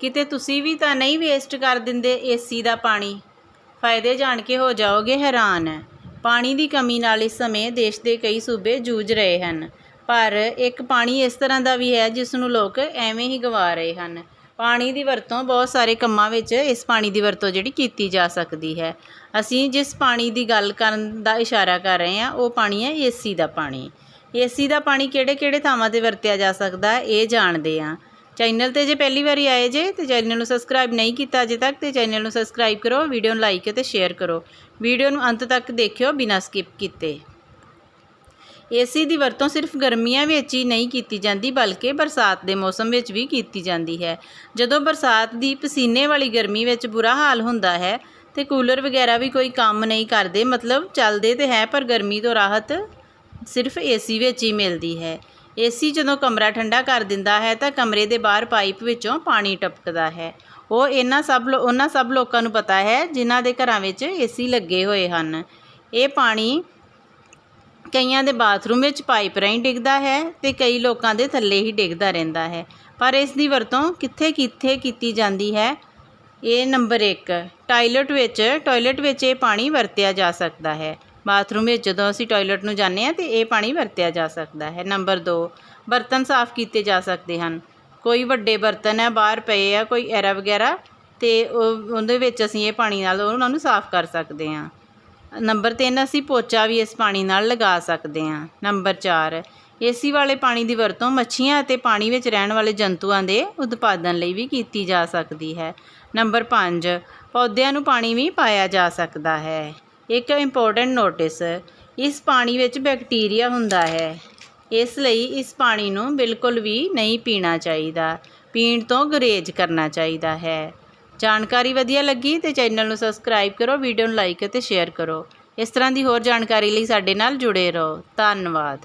ਕਿਤੇ ਤੁਸੀਂ ਵੀ ਤਾਂ ਨਹੀਂ ਵੇਸਟ ਕਰ ਦਿੰਦੇ ਏਸੀ ਦਾ ਪਾਣੀ। ਫਾਇਦੇ ਜਾਣ ਕੇ ਹੋ ਜਾਓਗੇ ਹੈਰਾਨ। ਪਾਣੀ ਦੀ ਕਮੀ ਨਾਲ ਇਸ ਸਮੇਂ ਦੇਸ਼ ਦੇ ਕਈ ਸੂਬੇ ਜੂਝ ਰਹੇ ਹਨ। ਪਰ ਇੱਕ ਪਾਣੀ ਇਸ ਤਰ੍ਹਾਂ ਦਾ ਵੀ ਹੈ ਜਿਸ ਨੂੰ ਲੋਕ ਐਵੇਂ ਹੀ ਗਵਾ ਰਹੇ ਹਨ। ਪਾਣੀ ਦੀ ਵਰਤੋਂ ਬਹੁਤ ਸਾਰੇ ਕੰਮਾਂ ਵਿੱਚ ਇਸ ਪਾਣੀ ਦੀ ਵਰਤੋਂ ਜਿਹੜੀ ਕੀਤੀ ਜਾ ਸਕਦੀ ਹੈ। ਅਸੀਂ ਜਿਸ ਪਾਣੀ ਦੀ ਗੱਲ ਕਰਨ ਦਾ ਇਸ਼ਾਰਾ ਕਰ ਰਹੇ ਹਾਂ, ਉਹ ਪਾਣੀ ਹੈ ਏਸੀ ਦਾ ਪਾਣੀ। ਏਸੀ ਦਾ ਪਾਣੀ ਕਿਹੜੇ ਕਿਹੜੇ ਥਾਵਾਂ ਤੇ ਵਰਤਿਆ ਜਾ ਸਕਦਾ ਇਹ ਜਾਣਦੇ ਹਾਂ। ਚੈਨਲ ਤੇ ਜੇ ਪਹਿਲੀ ਵਾਰੀ ਆਏ ਜੇ, ਤੇ ਚੈਨਲ ਨੂੰ ਸਬਸਕ੍ਰਾਈਬ ਨਹੀਂ ਕੀਤਾ ਅਜੇ ਤੱਕ, ਤੇ ਚੈਨਲ ਨੂੰ ਸਬਸਕ੍ਰਾਈਬ ਕਰੋ ਵੀਡੀਓ ਨੂੰ ਲਾਈਕ ਅਤੇ ਸ਼ੇਅਰ ਕਰੋ। ਵੀਡੀਓ ਨੂੰ ਅੰਤ ਤੱਕ ਦੇਖਿਓ ਬਿਨਾਂ ਸਕਿਪ ਕੀਤੇ। ਏਸੀ ਦੀ ਵਰਤੋਂ ਸਿਰਫ ਗਰਮੀਆਂ ਵਿੱਚ ਹੀ ਨਹੀਂ ਕੀਤੀ ਜਾਂਦੀ, ਬਲਕਿ ਬਰਸਾਤ ਦੇ ਮੌਸਮ ਵਿੱਚ ਵੀ ਕੀਤੀ ਜਾਂਦੀ ਹੈ। ਜਦੋਂ ਬਰਸਾਤ ਦੀ ਪਸੀਨੇ ਵਾਲੀ ਗਰਮੀ ਵਿੱਚ ਬੁਰਾ ਹਾਲ ਹੁੰਦਾ ਹੈ, ਤੇ ਕੂਲਰ ਵਗੈਰਾ ਵੀ ਕੋਈ ਕੰਮ ਨਹੀਂ ਕਰਦੇ, ਮਤਲਬ ਚੱਲਦੇ ਤੇ ਹੈ, ਪਰ ਗਰਮੀ ਤੋਂ ਰਾਹਤ ਸਿਰਫ ਏਸੀ ਵਿੱਚ ਹੀ ਮਿਲਦੀ ਹੈ। ਏਸੀ ਜਦੋਂ ਕਮਰਾ ਠੰਡਾ ਕਰ ਦਿੰਦਾ ਹੈ ਤਾਂ ਕਮਰੇ ਦੇ ਬਾਹਰ ਪਾਈਪ ਵਿੱਚੋਂ ਪਾਣੀ ਟਪਕਦਾ ਹੈ। ਉਹ ਇਹਨਾਂ ਸਭ ਲੋ- ਉਹਨਾਂ ਸਭ ਲੋਕਾਂ ਨੂੰ ਪਤਾ ਹੈ ਜਿਨ੍ਹਾਂ ਦੇ ਘਰਾਂ ਵਿੱਚ ਏਸੀ ਲੱਗੇ ਹੋਏ ਹਨ। ਇਹ ਪਾਣੀ ਕਈਆਂ ਦੇ ਬਾਥਰੂਮ ਵਿੱਚ ਪਾਈਪ ਰਾਹੀਂ ਡਿੱਗਦਾ ਹੈ ਤੇ ਕਈ ਲੋਕਾਂ ਦੇ ਥੱਲੇ ਹੀ ਡਿੱਗਦਾ ਰਹਿੰਦਾ ਹੈ। ਪਰ ਇਸ ਦੀ ਵਰਤੋਂ ਕਿੱਥੇ ਕਿੱਥੇ ਕੀਤੀ ਜਾਂਦੀ ਹੈ? ਇਹ ਨੰਬਰ 1 ਟਾਇਲਟ ਵਿੱਚ ਟਾਇਲਟ ਵਿੱਚ ਇਹ ਪਾਣੀ ਵਰਤਿਆ ਜਾ ਸਕਦਾ ਹੈ। ਬਾਥਰੂਮ ਵਿੱਚ ਜਦੋਂ ਅਸੀਂ ਟਾਇਲਟ ਨੂੰ ਜਾਂਦੇ ਹਾਂ ਤਾਂ ਇਹ ਪਾਣੀ ਵਰਤਿਆ ਜਾ ਸਕਦਾ ਹੈ। ਨੰਬਰ ਦੋ, ਬਰਤਨ ਸਾਫ਼ ਕੀਤੇ ਜਾ ਸਕਦੇ ਹਨ। ਕੋਈ ਵੱਡੇ ਬਰਤਨ ਹੈ ਬਾਹਰ ਪਏ ਆ, ਕੋਈ ਐਰਾ ਵਗੈਰਾ ਅਤੇ ਉਹ, ਉਹਦੇ ਵਿੱਚ ਅਸੀਂ ਇਹ ਪਾਣੀ ਨਾਲ ਉਹਨਾਂ ਨੂੰ ਸਾਫ਼ ਕਰ ਸਕਦੇ ਹਾਂ। ਨੰਬਰ ਤਿੰਨ, ਅਸੀਂ ਪੋਚਾ ਵੀ ਇਸ ਪਾਣੀ ਨਾਲ ਲਗਾ ਸਕਦੇ ਹਾਂ। ਨੰਬਰ 4 ਏਸੀ ਵਾਲੇ ਪਾਣੀ ਦੀ ਵਰਤੋਂ ਮੱਛੀਆਂ ਅਤੇ ਪਾਣੀ ਵਿੱਚ ਰਹਿਣ ਵਾਲੇ ਜੰਤੂਆਂ ਦੇ ਉਤਪਾਦਨ ਲਈ ਵੀ ਕੀਤੀ ਜਾ ਸਕਦੀ ਹੈ। ਨੰਬਰ 5 ਪੌਦਿਆਂ ਨੂੰ ਪਾਣੀ ਵੀ ਪਾਇਆ ਜਾ ਸਕਦਾ ਹੈ। ਇੱਕ ਇੰਪੋਰਟੈਂਟ ਨੋਟਿਸ ਇਸ ਪਾਣੀ ਵਿੱਚ ਬੈਕਟੀਰੀਆ ਹੁੰਦਾ ਹੈ। ਇਸ ਲਈ ਇਸ ਪਾਣੀ ਨੂੰ ਬਿਲਕੁਲ ਵੀ ਨਹੀਂ ਪੀਣਾ ਚਾਹੀਦਾ। ਪੀਣ ਤੋਂ ਗੁਰੇਜ਼ ਕਰਨਾ ਚਾਹੀਦਾ ਹੈ। ਜਾਣਕਾਰੀ ਵਧੀਆ ਲੱਗੀ ਤੇ ਚੈਨਲ ਨੂੰ ਸਬਸਕ੍ਰਾਈਬ ਕਰੋ ਵੀਡੀਓ ਨੂੰ ਲਾਈਕ ਅਤੇ ਸ਼ੇਅਰ ਕਰੋ। ਇਸ ਤਰ੍ਹਾਂ ਦੀ ਹੋਰ ਜਾਣਕਾਰੀ ਲਈ ਸਾਡੇ ਨਾਲ ਜੁੜੇ ਰਹੋ। ਧੰਨਵਾਦ।